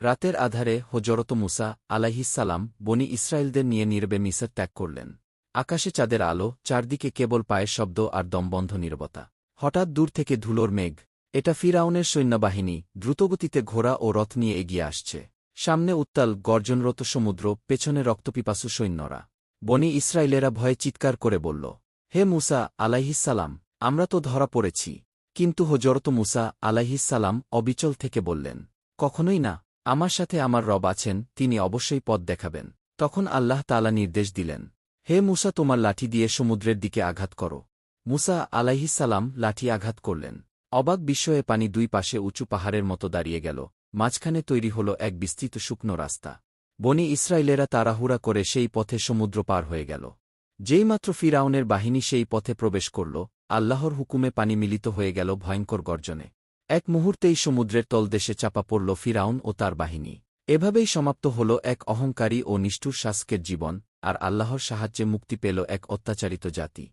রাতের আধারে হজরত মুসা আলাইহিসালাম বনি ইসরায়েলদের নিয়ে নীরবে মিসর ত্যাগ করলেন। আকাশে চাঁদের আলো, চারদিকে কেবল পায়ের শব্দ আর দমবন্ধ নীরবতা। হঠাৎ দূর থেকে ধুলোর মেঘ। এটা ফিরাউনের সৈন্যবাহিনী, দ্রুতগতিতে ঘোড়া ও রথ নিয়ে এগিয়ে আসছে। সামনে উত্তাল, গর্জনরত সমুদ্র, পেছনে রক্তপিপাসু সৈন্যরা। বনি ইসরায়েলেরা ভয়ে চিৎকার করে বলল, হে মুসা আলাইহিসালাম আমরা তো ধরা পড়েছি। কিন্তু হজরত মুসা আলাইহিসালাম অবিচল থেকে বললেন, কখনোই না। আমার সাথে আমার রব আছেন, তিনি অবশ্যই পথ দেখাবেন। তখন আল্লাহ তালা নির্দেশ দিলেন, হে মুসা, তোমার লাঠি দিয়ে সমুদ্রের দিকে আঘাত করো। মুসা আলাইহিসালাম লাঠি আঘাত করলেন। অবাক বিস্ময়ে পানি দুই পাশে উঁচু পাহাড়ের মতো দাঁড়িয়ে গেল। মাঝখানে তৈরি হল এক বিস্তৃত শুকনো রাস্তা। বনি ইসরায়েলেরা তাড়াহুড়া করে সেই পথে সমুদ্র পার হয়ে গেল। যেইমাত্র ফিরাউনের বাহিনী সেই পথে প্রবেশ করল, আল্লাহর হুকুমে পানি মিলিত হয়ে গেল ভয়ঙ্কর গর্জনে। এক মুহূর্তেই সমুদ্রের তলদেশে চাপা পড়ল ফিরাউন ও তার বাহিনী। এভাবেই সমাপ্ত হল এক অহংকারী ও নিষ্ঠুর শাসকের জীবন, আর আল্লাহর সাহায্যে মুক্তি পেল এক অত্যাচারিত জাতি।